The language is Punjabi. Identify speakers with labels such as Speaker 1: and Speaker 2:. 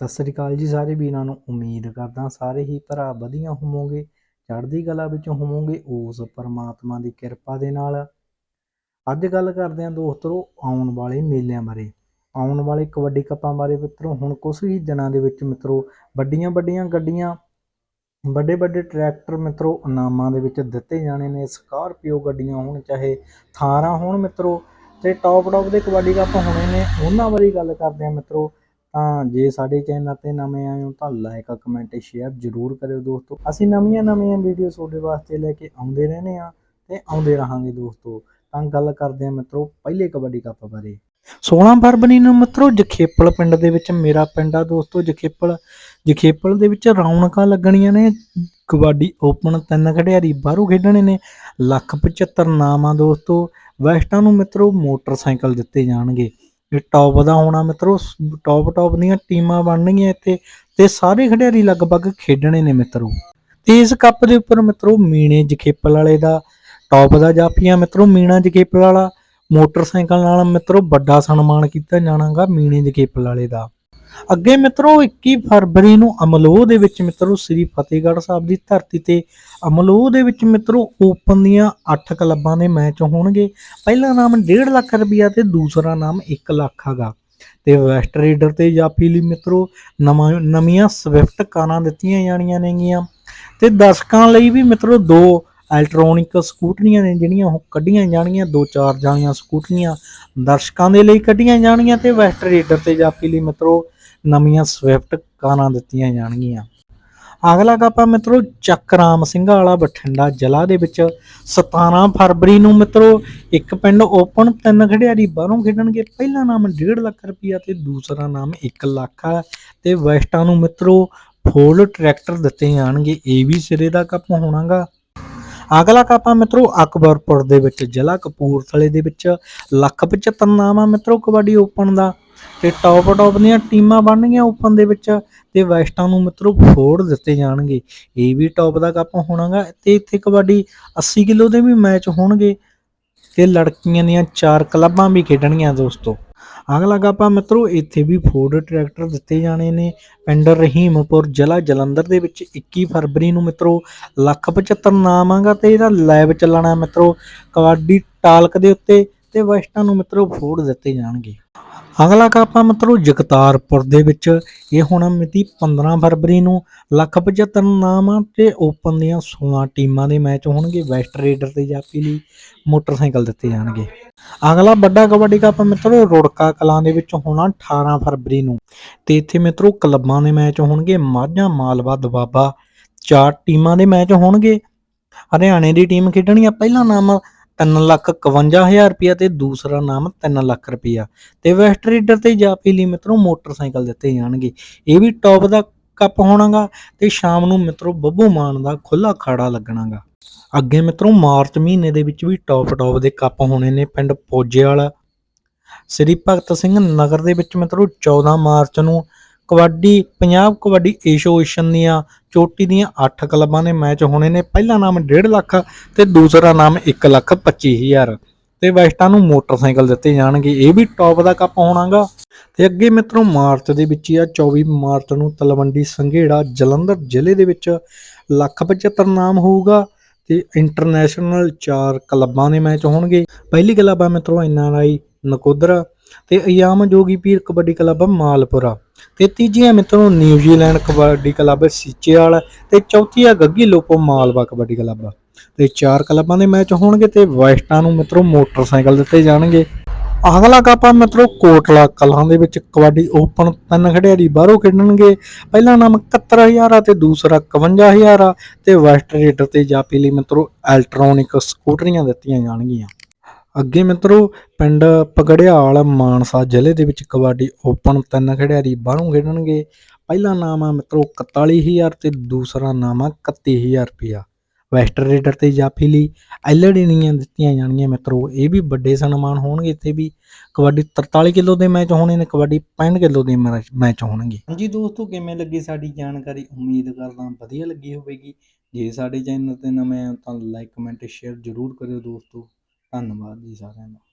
Speaker 1: ਸਤਿ ਸ੍ਰੀ ਅਕਾਲ ਜੀ ਸਾਰੇ ਵੀਰਾਂ ਨੂੰ। ਉਮੀਦ ਕਰਦਾ ਸਾਰੇ ਹੀ ਭਰਾ ਵਧੀਆ ਹੋਵੋਗੇ, ਚੜ੍ਹਦੀ ਕਲਾ ਵਿੱਚ ਹੋਵੋਗੇ, ਉਸ ਪਰਮਾਤਮਾ ਦੀ ਕਿਰਪਾ ਦੇ ਨਾਲ। ਅੱਜ ਗੱਲ ਕਰਦੇ ਹਾਂ ਦੋਸਤੋ ਆਉਣ ਵਾਲੇ ਮੇਲਿਆਂ ਬਾਰੇ। ਆਉਣ ਵਾਲੇ ਕਬੱਡੀ ਕੱਪਾਂ ਬਾਰੇ ਮਿੱਤਰੋ, ਹੁਣ ਕੁਝ ਹੀ ਦਿਨਾਂ ਦੇ ਵਿੱਚ ਮਿੱਤਰੋ, ਵੱਡੀਆਂ ਵੱਡੀਆਂ ਗੱਡੀਆਂ, ਵੱਡੇ ਵੱਡੇ ਟਰੈਕਟਰ ਮਿੱਤਰੋ, ਇਨਾਮਾਂ ਦੇ ਵਿੱਚ ਦਿੱਤੇ ਜਾਣੇ ਨੇ। ਸਕਾਰਪੀਓ ਗੱਡੀਆਂ ਹੋਣ, ਚਾਹੇ ਥਾਰਾਂ ਹੋਣ ਮਿੱਤਰੋ, ਤੇ ਟੌਪ ਟੌਪ ਦੇ ਕਬੱਡੀ ਕੱਪ ਹੋਣੇ ਨੇ। ਉਹਨਾਂ ਬਾਰੇ ਗੱਲ ਕਰਦੇ ਹਾਂ ਮਿੱਤਰੋ। ਤਾਂ ਜੇ ਸਾਡੇ ਚੈਨਲ ਤੇ ਨਵੇਂ ਆਏ ਹੋ ਤਾਂ ਲਾਈਕ ਕਮੈਂਟ ਸ਼ੇਅਰ ਜ਼ਰੂਰ ਕਰਿਓ ਦੋਸਤੋ। ਅਸੀਂ ਨਵੀਆਂ ਨਵੀਆਂ ਵੀਡੀਓ ਤੁਹਾਡੇ ਵਾਸਤੇ ਲੈ ਕੇ ਆਉਂਦੇ ਰਹਿੰਦੇ ਆ ਤੇ ਆਉਂਦੇ ਰਹਾਂਗੇ ਦੋਸਤੋ। ਤਾਂ ਗੱਲ ਕਰਦੇ ਆ ਮਿੱਤਰੋ ਪਹਿਲੇ ਕਬੱਡੀ ਕੱਪ ਬਾਰੇ। 16 ਫਰਵਰੀ ਨੂੰ ਮਿੱਤਰੋ ਜਖੇਪਲ ਪਿੰਡ ਦੇ ਵਿੱਚ ਮੇਰਾ ਪਿੰਡ ਆ ਦੋਸਤੋ, ਜਖੇਪਲ ਜਖੇਪਲ ਦੇ ਵਿੱਚ ਰੌਣਕਾਂ ਲੱਗਣੀਆਂ ਨੇ। ਕਬੱਡੀ ਓਪਨ ਤਿੰਨ ਖਿਡਾਰੀ ਬਾਹਰੋਂ ਖੇਡਣੇ ਨੇ। ਲੱਖ 75 ਨਾਮ ਆ ਦੋਸਤੋ। ਵੈਸਟਾਂ ਨੂੰ ਮਿੱਤਰੋ ਮੋਟਰਸਾਈਕਲ ਦਿੱਤੇ ਜਾਣਗੇ। ਇਹ ਟੌਪ ਦਾ ਹੋਣਾ ਮਿੱਤਰੋ ਟੌਪ ਟੌਪ ਦੀਆਂ ਟੀਮਾਂ ਬਣਨਗੀਆਂ ਇੱਥੇ ਤੇ ਸਾਰੇ ਖਿਡਾਰੀ ਲਗਭਗ ਖੇਡਣੇ ਨੇ ਮਿੱਤਰੋ। ਤੇ ਇਸ ਕੱਪ ਦੇ ਉੱਪਰ ਮਿੱਤਰੋ, ਮੀਣੇ ਜਖੇਪਲ ਵਾਲੇ ਦਾ ਟੌਪ ਦਾ ਜਾਫੀਆ ਮਿੱਤਰੋ, ਮੀਣਾ ਜਖੇਪਲ ਵਾਲਾ। ਮੋਟਰਸਾਈਕਲ ਨਾਲ ਮਿੱਤਰੋ ਵੱਡਾ ਸਨਮਾਨ ਕੀਤਾ ਜਾਣਾਗਾ ਮੀਣੇ ਜਖੇਪਲ ਵਾਲੇ ਦਾ। ਅੱਗੇ ਮਿੱਤਰੋ 21 ਫਰਵਰੀ ਨੂੰ ਅਮਲੋਹ ਦੇ ਵਿੱਚ ਮਿੱਤਰੋ, ਸ੍ਰੀ ਫਤਿਹਗੜ੍ਹ ਸਾਹਿਬ ਦੀ ਧਰਤੀ ਤੇ ਅਮਲੋਹ ਦੇ ਵਿੱਚ ਮਿੱਤਰੋ ਓਪਨ ਦੀਆਂ 8 ਕਲੱਬਾਂ ਦੇ ਮੈਚ ਹੋਣਗੇ। ਪਹਿਲਾ ਨਾਮ 1.5 ਲੱਖ ਰੁਪਇਆ ਤੇ ਦੂਸਰਾ ਨਾਮ 1 ਲੱਖ ਹੈਗਾ। ਤੇ ਵੈਸਟ ਰੇਡਰ ਤੇ ਜਾਫੀ ਲਈ ਮਿੱਤਰੋ, ਨਵਾਂ, ਨਵੀਆਂ ਸਵਿਫਟ ਕਾਰਾਂ ਦਿੱਤੀਆਂ ਜਾਣੀਆਂ ਨੇਗੀਆਂ। ਤੇ ਦਰਸ਼ਕਾਂ ਲਈ ਵੀ ਮਿੱਤਰੋ, ਦੋ ਇਲੈਕਟ੍ਰੋਨਿਕ ਸਕੂਟਰੀਆਂ ਨੇ ਜਿਹੜੀਆਂ ਉਹ ਕੱਢੀਆਂ ਜਾਣਗੀਆਂ ਦੋ ਚਾਰ ਜਾਣੀਆਂ ਸਕੂਟਰੀਆਂ ਦਰਸ਼ਕਾਂ ਦੇ ਲਈ ਕੱਢੀਆਂ ਜਾਣਗੀਆਂ ਤੇ ਵੈਸਟ ਰੇਡਰ ਤੇ ਜਾਫੀ ਲਈ ਮਿੱਤਰੋ ਨਵੀਆਂ ਸਵਿਫਟ ਕਾਰਾਂ ਦਿੱਤੀਆਂ ਜਾਣਗੀਆਂ। ਅਗਲਾ ਕਾਪਾ ਆ ਮਿੱਤਰੋ ਚੱਕਰਾਮ ਸਿੰਘ ਵਾਲਾ ਬਠਿੰਡਾ ਜ਼ਿਲ੍ਹਾ ਦੇ ਵਿੱਚ। 17 ਫਰਵਰੀ ਨੂੰ ਮਿੱਤਰੋ ਇੱਕ ਪਿੰਡ ਓਪਨ, ਤਿੰਨ ਖਿਡਾਰੀ ਬਾਹਰੋਂ ਖੇਡਣਗੇ। ਪਹਿਲਾ ਨਾਮ 1.5 ਲੱਖ ਰੁਪਇਆ ਤੇ ਦੂਸਰਾ ਨਾਮ 1 ਲੱਖ ਆ। ਤੇ ਵੈਸਟਾਂ ਨੂੰ ਮਿੱਤਰੋ ਫੋਲਡ ਟਰੈਕਟਰ ਦਿੱਤੇ ਜਾਣਗੇ। ਇਹ ਵੀ ਸਿਰੇ ਦਾ ਕੱਪ ਹੋਣਾਗਾ। ਅਗਲਾ ਕਾਪਾ ਮਿੱਤਰੋ ਅਕਬਰਪੁਰ ਦੇ ਵਿੱਚ, ਜ਼ਿਲ੍ਹਾ ਕਪੂਰਥਲੇ ਦੇ ਵਿੱਚ। ਲੱਖ 75 ਨਾਮ ਆ ਮਿੱਤਰੋ ਕਬੱਡੀ ਓਪਨ ਦਾ। ਤੇ ਟੌਪ ਟੌਪ ਦੀਆਂ ਟੀਮਾਂ ਬਣਨਗੀਆਂ ਓਪਨ ਦੇ ਵਿੱਚ ਤੇ ਵੈਸਟਾਂ ਨੂੰ ਮਿੱਤਰੋ ਫੋੜ ਦਿੱਤੇ ਜਾਣਗੇ। ਇਹ ਵੀ ਟੌਪ ਦਾ ਕੱਪ ਹੋਣਾਗਾ ਤੇ ਇੱਥੇ ਕਬੱਡੀ 80 ਕਿਲੋ ਦੇ ਵੀ ਮੈਚ ਹੋਣਗੇ ਤੇ ਲੜਕੀਆਂ ਦੀਆਂ ਚਾਰ ਕਲੱਬਾਂ ਵੀ ਖੇਡਣਗੀਆਂ ਦੋਸਤੋ। ਅਗਲਾ ਕੱਪ ਆ ਮਿੱਤਰੋ, ਇੱਥੇ ਵੀ ਫੋਰਡ ਟਰੈਕਟਰ ਦਿੱਤੇ ਜਾਣੇ ਨੇ। ਪਿੰਡ ਰਹੀਮਪੁਰ ਜ਼ਿਲ੍ਹਾ ਜਲੰਧਰ ਦੇ ਵਿੱਚ 21 ਫਰਵਰੀ ਨੂੰ ਮਿੱਤਰੋ ਲੱਖ 75 ਨਾਮ ਆਗਾ ਤੇ ਇਹਦਾ ਲਾਈਵ ਚੱਲਣਾ ਮਿੱਤਰੋ ਕਬੱਡੀ ਟਾਲਕ ਦੇ ਉੱਤੇ ਤੇ ਵੈਸਟਾਂ ਨੂੰ ਮਿੱਤਰੋ ਫੋੜ ਦਿੱਤੇ ਜਾਣਗੇ। ਅਗਲਾ ਕੱਪ ਆ ਮਿੱਤਰੋ ਜਗਤਾਰਪੁਰ ਦੇ ਵਿੱਚ। ਇਹ ਹੋਣਾ ਮਿਤੀ 15 ਫਰਵਰੀ ਨੂੰ ਲੱਖ 75 ਨਾਮਾਂ ਆ ਤੇ ਓਪਨ ਦੀਆਂ 16 ਟੀਮਾਂ ਦੇ ਮੈਚ ਹੋਣਗੇ। ਵੈਸਟ ਰੇਡਰ ਤੇ ਜਾਫੀ ਲਈ ਮੋਟਰਸਾਈਕਲ ਦਿੱਤੇ ਜਾਣਗੇ। ਅਗਲਾ ਵੱਡਾ ਕਬੱਡੀ ਕੱਪ ਮਿੱਤਰੋ, ਰੋੜਕਾ ਕਲਾਂ ਦੇ ਵਿੱਚ ਹੋਣਾ 18 ਫਰਵਰੀ ਨੂੰ। ਤੇ ਇੱਥੇ ਮਿੱਤਰੋ, ਕਲੱਬਾਂ ਦੇ ਮੈਚ ਹੋਣਗੇ। ਮਾਝਾ, ਮਾਲਵਾ ਦਵਾਬਾ ਚਾਰ ਟੀਮਾਂ ਦੇ ਮੈਚ ਹੋਣਗੇ। ਹਰਿਆਣੇ ਦੀ ਟੀਮ ਖੇਡਣੀ ਆ ਪਹਿਲਾ ਨਾਮ 3 ਲੱਖ 51000 ਰੁਪਇਆ ਤੇ ਦੂਸਰਾ ਨਾਮ 3 ਲੱਖ ਰੁਪਇਆ। ਤੇ ਵੈਸਟ ਰੀਡਰ ਤੇ ਜਾਫੀ ਲਈ ਮਿੱਤਰੋ ਮੋਟਰਸਾਈਕਲ ਦਿੱਤੇ ਜਾਣਗੇ। ਇਹ ਵੀ ਟੌਪ ਦਾ ਕੱਪ ਹੋਣਾਗਾ ਤੇ ਸ਼ਾਮ ਨੂੰ ਮਿੱਤਰੋ ਬੱਬੂ ਮਾਨ ਦਾ ਖੁੱਲਾ ਖਾੜਾ ਲੱਗਣਾਗਾ। ਅੱਗੇ ਮਿੱਤਰੋ ਮਾਰਚ ਮਹੀਨੇ ਦੇ ਵਿੱਚ ਵੀ ਟੌਪ ਟੌਪ ਦੇ ਕੱਪ ਹੋਣੇ ਨੇ ਪਿੰਡ ਪੋਜੇ ਵਾਲਾ। ਸ੍ਰੀ ਭਗਤ ਸਿੰਘ ਨਗਰ ਦੇ ਵਿੱਚ ਮਿੱਤਰੋ 14 ਮਾਰਚ ਨੂੰ ਕਬੱਡੀ, ਪੰਜਾਬ ਕਬੱਡੀ ਐਸੋਸੀਏਸ਼ਨ ਦੀਆਂ ਚੋਟੀ ਦੀਆਂ 8 ਕਲੱਬਾਂ ਦੇ ਮੈਚ ਹੋਣੇ ਨੇ। ਪਹਿਲਾ ਨਾਮ 1.5 ਲੱਖ ਤੇ ਦੂਸਰਾ ਨਾਮ 1 ਲੱਖ 25000 ਤੇ ਵੈਸਟਾਂ ਨੂੰ ਮੋਟਰਸਾਈਕਲ ਦਿੱਤੇ ਜਾਣਗੇ। ਇਹ ਵੀ ਟੌਪ ਦਾ ਕੱਪ ਹੋਣਾਗਾ। ਤੇ ਅੱਗੇ ਮਿੱਤਰੋ, ਮਾਰਚ ਦੇ ਵਿੱਚ ਹੀ ਆ 24 ਮਾਰਚ ਨੂੰ ਤਲਵੰਡੀ ਸੰਘੇੜਾ ਜਲੰਧਰ ਜ਼ਿਲ੍ਹੇ ਦੇ ਵਿੱਚ ਲੱਖ 75 ਨਾਮ ਹੋਊਗਾ ਤੇ ਇੰਟਰਨੈਸ਼ਨਲ ਚਾਰ ਕਲੱਬਾਂ ਦੇ ਮੈਚ ਹੋਣਗੇ। ਪਹਿਲੀ ਕਲੱਬ ਆ ਮਿੱਤਰੋ ਐਨਆਰਆਈ ਨਕੋਦਰ ਤੇ ਅਯਾਮ ਜੋਗੀ ਪੀਰ ਕਬੱਡੀ ਕਲੱਬ ਮਾਲਪੁਰਾ। ਤੇ ਤੀਜੀ ਆ ਮਿੱਤਰੋ ਨਿਊਜ਼ੀਲੈਂਡ ਕਬੱਡੀ ਕਲੱਬ ਸੀਚੇਵਾਲ ਤੇ ਚੌਥੀ ਆ ਗੱਗੀ ਲੋਪੋ ਮਾਲਵਾ ਕਬੱਡੀ ਕਲੱਬ। ਤੇ ਚਾਰ ਕਲੱਬਾਂ ਦੇ ਮੈਚ ਹੋਣਗੇ ਤੇ ਵੈਸਟਾਂ ਨੂੰ ਮਿੱਤਰੋ ਮੋਟਰਸਾਈਕਲ ਦਿੱਤੇ ਜਾਣਗੇ। ਅਗਲਾ ਕੱਪ ਮਿੱਤਰੋ ਕੋਟਲਾ ਕਲਾਂ ਦੇ ਵਿੱਚ ਕਬੱਡੀ ਓਪਨ ਤਿੰਨ ਖਿਡਾਰੀ ਬਾਹਰੋਂ ਖੇਡਣਗੇ। ਪਹਿਲਾ ਨਾਮ 71000 ਆ ਤੇ ਦੂਸਰਾ 51000 ਆ ਤੇ ਵੈਸਟ ਰੇਡਰ ਤੇ ਜਾਪੀ ਲਈ ਮਿੱਤਰੋ ਇਲੈਕਟ੍ਰੋਨਿਕ ਸਕੂਟਰੀਆਂ ਦਿੱਤੀਆਂ ਜਾਣਗੀਆਂ। ਅੱਗੇ ਮਿੱਤਰੋ, ਪਿੰਡ ਪਗੜਿਆਲ ਮਾਨਸਾ ਜ਼ਿਲ੍ਹੇ ਦੇ ਵਿੱਚ ਕਬੱਡੀ ਓਪਨ ਤਿੰਨ ਖਿਡਾਰੀ ਬਾਹਰੋਂ ਖੇਡਣਗੇ। ਪਹਿਲਾ ਨਾਮ ਆ ਮਿੱਤਰੋ 41000 ਤੇ ਦੂਸਰਾ ਨਾਮ ਆ 31000 ਰੁਪਇਆ। ਵੈਸਟਰ ਰੇਡਰ ਤੇ ਜਾਫੀ ਲਈ ਐਲਡੀ ਨੀਆਂ ਦਿੱਤੀਆਂ ਜਾਣਗੀਆਂ ਮਿੱਤਰੋ। ਇਹ ਵੀ ਵੱਡੇ ਸਨਮਾਨ ਹੋਣਗੇ ਇੱਥੇ ਵੀ। ਕਬੱਡੀ 43 ਕਿਲੋ ਦੇ ਮੈਚ ਹੋਣੇ ਨੇ, ਕਬੱਡੀ 65 ਕਿਲੋ ਦੇ ਮੈਚ ਹੋਣਗੇ। ਹਾਂਜੀ ਦੋਸਤੋ, ਕਿਵੇਂ ਲੱਗੀ ਸਾਡੀ ਜਾਣਕਾਰੀ? ਉਮੀਦ ਕਰਦਾ ਵਧੀਆ ਲੱਗੀ ਹੋਵੇਗੀ। ਜੇ ਸਾਡੇ ਚੈਨਲ ਤੇ ਨਵੇਂ ਆ ਤਾਂ ਲਾਈਕ, ਕਮੈਂਟ, ਸ਼ੇਅਰ ਜ਼ਰੂਰ ਕਰਿਓ ਦੋਸਤੋ। ਧੰਨਵਾਦ ਜੀ ਸਾਰਿਆਂ ਦਾ